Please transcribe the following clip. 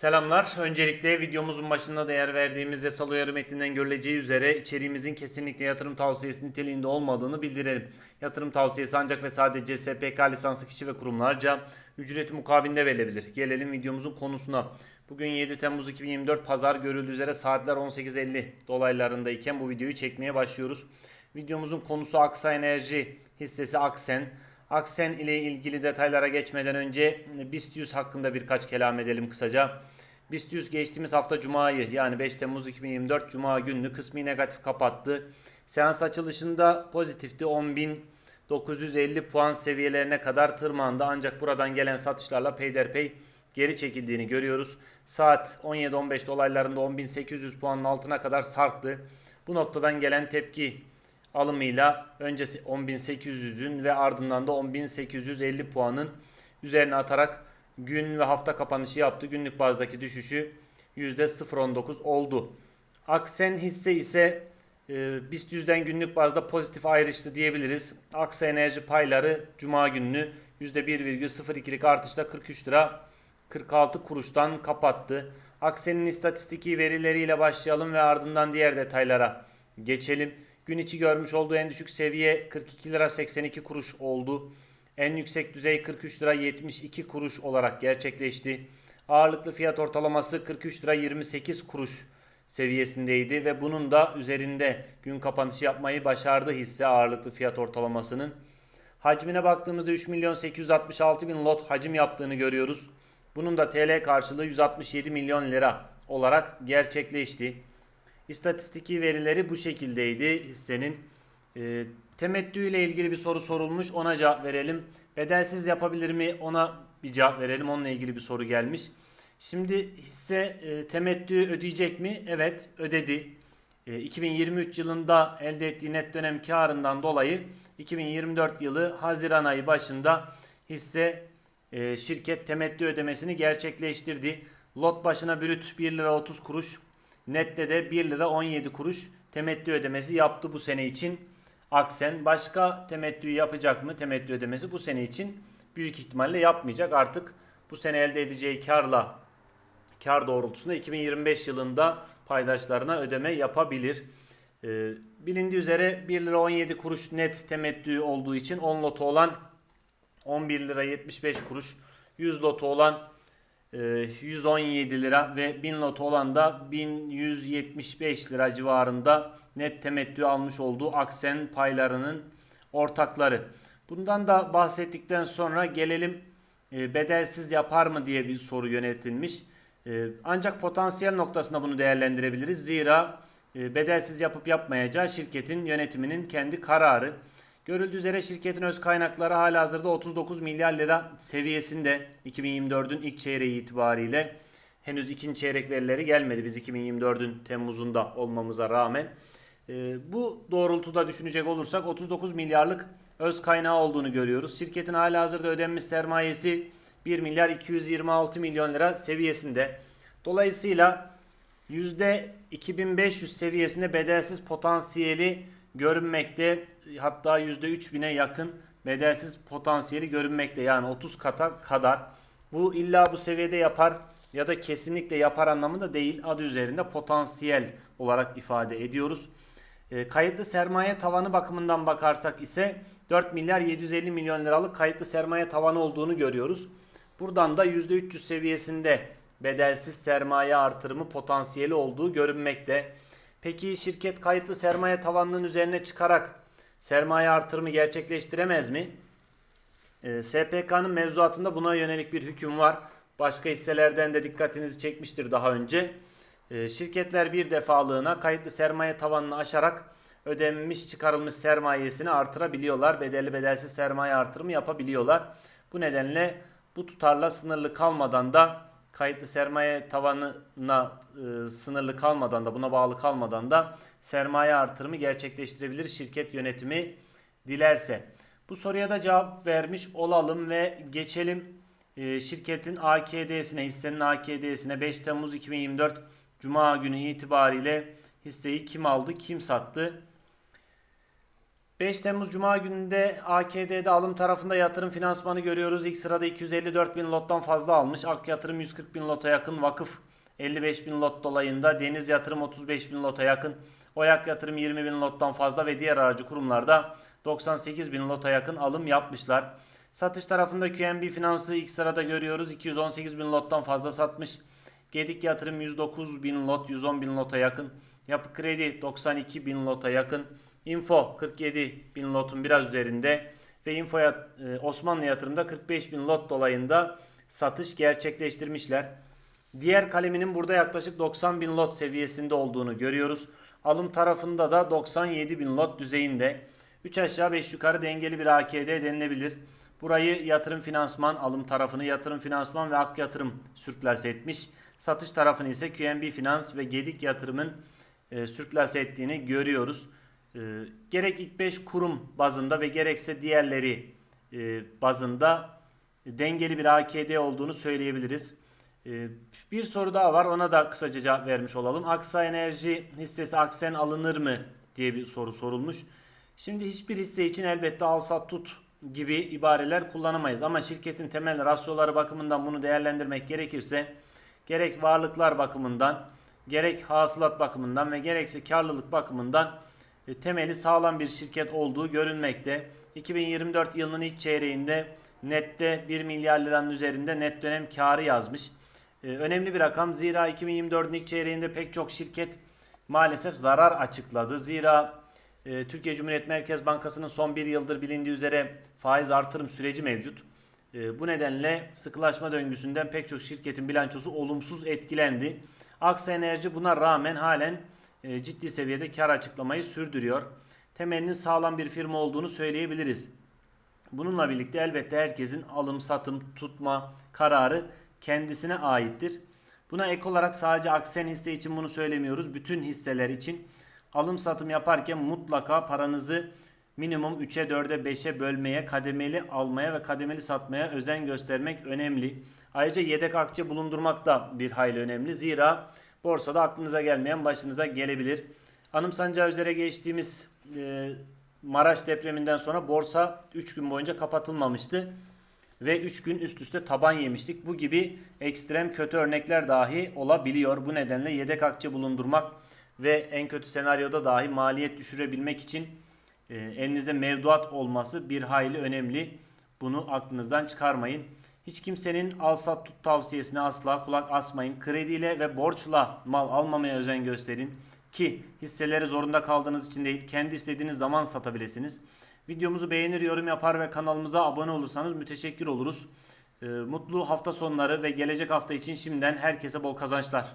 Selamlar. Öncelikle videomuzun başında değer verdiğimiz yasal uyarı metninden görüleceği üzere içeriğimizin kesinlikle yatırım tavsiyesi niteliğinde olmadığını bildirelim. Yatırım tavsiyesi ancak ve sadece SPK lisanslı kişi ve kurumlarca ücreti mukabilinde verilebilir. Gelelim videomuzun konusuna. Bugün 7 Temmuz 2024 pazar görüldüğü üzere saatler 18.50 dolaylarındayken bu videoyu çekmeye başlıyoruz. Videomuzun konusu Aksa Enerji hissesi Aksen. Aksen ile ilgili detaylara geçmeden önce BIST 100 hakkında birkaç kelam edelim kısaca. BIST 100 geçtiğimiz hafta Cuma'yı yani 5 Temmuz 2024 Cuma gününü kısmi negatif kapattı. Seans açılışında pozitifti 10.950 puan seviyelerine kadar tırmandı ancak buradan gelen satışlarla peyderpey geri çekildiğini görüyoruz. Saat 17-15 dolaylarında 10.800 puanın altına kadar sarktı. Bu noktadan gelen tepki alımıyla öncesi 10.800'ün ve ardından da 10.850 puanın üzerine atarak gün ve hafta kapanışı yaptı. Günlük bazdaki düşüşü %0.19 oldu. Aksen hisse ise e, BIST 100'den günlük bazda pozitif ayrıştı diyebiliriz. Aksa Enerji payları Cuma gününü %1,02'lik artışla 43 lira 46 kuruştan kapattı. Aksen'in istatistiki verileriyle başlayalım ve ardından diğer detaylara geçelim. Gün içi görmüş olduğu en düşük seviye 42 lira 82 kuruş oldu. En yüksek düzey 43 lira 72 kuruş olarak gerçekleşti. Ağırlıklı fiyat ortalaması 43 lira 28 kuruş seviyesindeydi ve bunun da üzerinde gün kapanışı yapmayı başardı hisse ağırlıklı fiyat ortalamasının. Hacmine baktığımızda 3 milyon 866 bin lot hacim yaptığını görüyoruz. Bunun da TL karşılığı 167 milyon lira olarak gerçekleşti. İstatistiki verileri bu şekildeydi hissenin. E, temettü ile ilgili bir soru sorulmuş ona cevap verelim. Bedelsiz yapabilir mi ona bir cevap verelim onunla ilgili bir soru gelmiş. Şimdi hisse e, temettü ödeyecek mi? Evet ödedi. E, 2023 yılında elde ettiği net dönem karından dolayı 2024 yılı Haziran ayı başında hisse e, şirket temettü ödemesini gerçekleştirdi. Lot başına brüt 1 lira 30 kuruş Nette de 1 lira 17 kuruş temettü ödemesi yaptı bu sene için. Aksen başka temettü yapacak mı? Temettü ödemesi bu sene için büyük ihtimalle yapmayacak. Artık bu sene elde edeceği karla kar doğrultusunda 2025 yılında paydaşlarına ödeme yapabilir. Ee, bilindiği üzere 1 lira 17 kuruş net temettü olduğu için 10 loto olan 11 lira 75 kuruş, 100 loto olan 117 ee, lira ve 1000 lot olan da 1175 lira civarında net temettü almış olduğu Aksen paylarının ortakları. Bundan da bahsettikten sonra gelelim e, bedelsiz yapar mı diye bir soru yöneltilmiş. E, ancak potansiyel noktasında bunu değerlendirebiliriz. Zira e, bedelsiz yapıp yapmayacağı şirketin yönetiminin kendi kararı. Görüldüğü üzere şirketin öz kaynakları hala hazırda 39 milyar lira seviyesinde 2024'ün ilk çeyreği itibariyle. Henüz ikinci çeyrek verileri gelmedi biz 2024'ün Temmuz'unda olmamıza rağmen. E, bu doğrultuda düşünecek olursak 39 milyarlık öz kaynağı olduğunu görüyoruz. Şirketin hala hazırda ödenmiş sermayesi 1 milyar 226 milyon lira seviyesinde. Dolayısıyla %2500 seviyesinde bedelsiz potansiyeli görünmekte. Hatta %3000'e yakın bedelsiz potansiyeli görünmekte. Yani 30 kata kadar. Bu illa bu seviyede yapar ya da kesinlikle yapar anlamında değil. Adı üzerinde potansiyel olarak ifade ediyoruz. E, kayıtlı sermaye tavanı bakımından bakarsak ise 4 milyar 750 milyon liralık kayıtlı sermaye tavanı olduğunu görüyoruz. Buradan da %300 seviyesinde bedelsiz sermaye artırımı potansiyeli olduğu görünmekte. Peki şirket kayıtlı sermaye tavanının üzerine çıkarak sermaye artırımı gerçekleştiremez mi? E, ee, SPK'nın mevzuatında buna yönelik bir hüküm var. Başka hisselerden de dikkatinizi çekmiştir daha önce. E, şirketler bir defalığına kayıtlı sermaye tavanını aşarak ödenmiş çıkarılmış sermayesini artırabiliyorlar. Bedelli bedelsiz sermaye artırımı yapabiliyorlar. Bu nedenle bu tutarla sınırlı kalmadan da kayıtlı sermaye tavanına e, sınırlı kalmadan da buna bağlı kalmadan da sermaye artırımı gerçekleştirebilir şirket yönetimi dilerse. Bu soruya da cevap vermiş olalım ve geçelim e, şirketin AKD'sine, hissenin AKD'sine 5 Temmuz 2024 Cuma günü itibariyle hisseyi kim aldı, kim sattı? 5 Temmuz Cuma gününde AKD'de alım tarafında yatırım finansmanı görüyoruz. İlk sırada 254 bin lottan fazla almış. Ak yatırım 140 bin lota yakın. Vakıf 55 bin lot dolayında. Deniz yatırım 35 bin lota yakın. Oyak yatırım 20 bin lottan fazla ve diğer aracı kurumlarda 98 bin lota yakın alım yapmışlar. Satış tarafında QNB Finans'ı ilk sırada görüyoruz. 218 bin lottan fazla satmış. Gedik yatırım 109 bin lot, 110 bin lota yakın. Yapı Kredi 92 bin lota yakın. Info 47 bin lotun biraz üzerinde. Ve Info yat- e, Osmanlı yatırımda 45 bin lot dolayında satış gerçekleştirmişler. Diğer kaleminin burada yaklaşık 90 bin lot seviyesinde olduğunu görüyoruz. Alım tarafında da 97 bin lot düzeyinde. 3 aşağı 5 yukarı dengeli bir AKD denilebilir. Burayı yatırım finansman alım tarafını yatırım finansman ve ak yatırım sürklase etmiş. Satış tarafını ise QNB Finans ve Gedik yatırımın e, sürklase ettiğini görüyoruz. E, gerek ilk 5 kurum bazında ve gerekse diğerleri e, bazında dengeli bir AKD olduğunu söyleyebiliriz. E, bir soru daha var ona da kısaca cevap vermiş olalım. Aksa Enerji hissesi Aksen alınır mı diye bir soru sorulmuş. Şimdi hiçbir hisse için elbette al sat tut gibi ibareler kullanamayız. Ama şirketin temel rasyoları bakımından bunu değerlendirmek gerekirse gerek varlıklar bakımından, gerek hasılat bakımından ve gerekse karlılık bakımından temeli sağlam bir şirket olduğu görünmekte. 2024 yılının ilk çeyreğinde nette 1 milyar liranın üzerinde net dönem karı yazmış. E, önemli bir rakam zira 2024'ün ilk çeyreğinde pek çok şirket maalesef zarar açıkladı. Zira e, Türkiye Cumhuriyet Merkez Bankası'nın son bir yıldır bilindiği üzere faiz artırım süreci mevcut. E, bu nedenle sıkılaşma döngüsünden pek çok şirketin bilançosu olumsuz etkilendi. Aksa Enerji buna rağmen halen e, ciddi seviyede kar açıklamayı sürdürüyor. Temelinin sağlam bir firma olduğunu söyleyebiliriz. Bununla birlikte elbette herkesin alım, satım, tutma kararı kendisine aittir. Buna ek olarak sadece Aksen hisse için bunu söylemiyoruz. Bütün hisseler için alım satım yaparken mutlaka paranızı minimum 3'e 4'e 5'e bölmeye, kademeli almaya ve kademeli satmaya özen göstermek önemli. Ayrıca yedek akçe bulundurmak da bir hayli önemli. Zira borsada aklınıza gelmeyen başınıza gelebilir. Anımsanacağı üzere geçtiğimiz e, Maraş depreminden sonra borsa 3 gün boyunca kapatılmamıştı ve 3 gün üst üste taban yemiştik. Bu gibi ekstrem kötü örnekler dahi olabiliyor. Bu nedenle yedek akçe bulundurmak ve en kötü senaryoda dahi maliyet düşürebilmek için e, elinizde mevduat olması bir hayli önemli. Bunu aklınızdan çıkarmayın. Hiç kimsenin al sat tut tavsiyesine asla kulak asmayın. Krediyle ve borçla mal almamaya özen gösterin. Ki hisseleri zorunda kaldığınız için değil kendi istediğiniz zaman satabilirsiniz. Videomuzu beğenir, yorum yapar ve kanalımıza abone olursanız müteşekkir oluruz. Ee, mutlu hafta sonları ve gelecek hafta için şimdiden herkese bol kazançlar.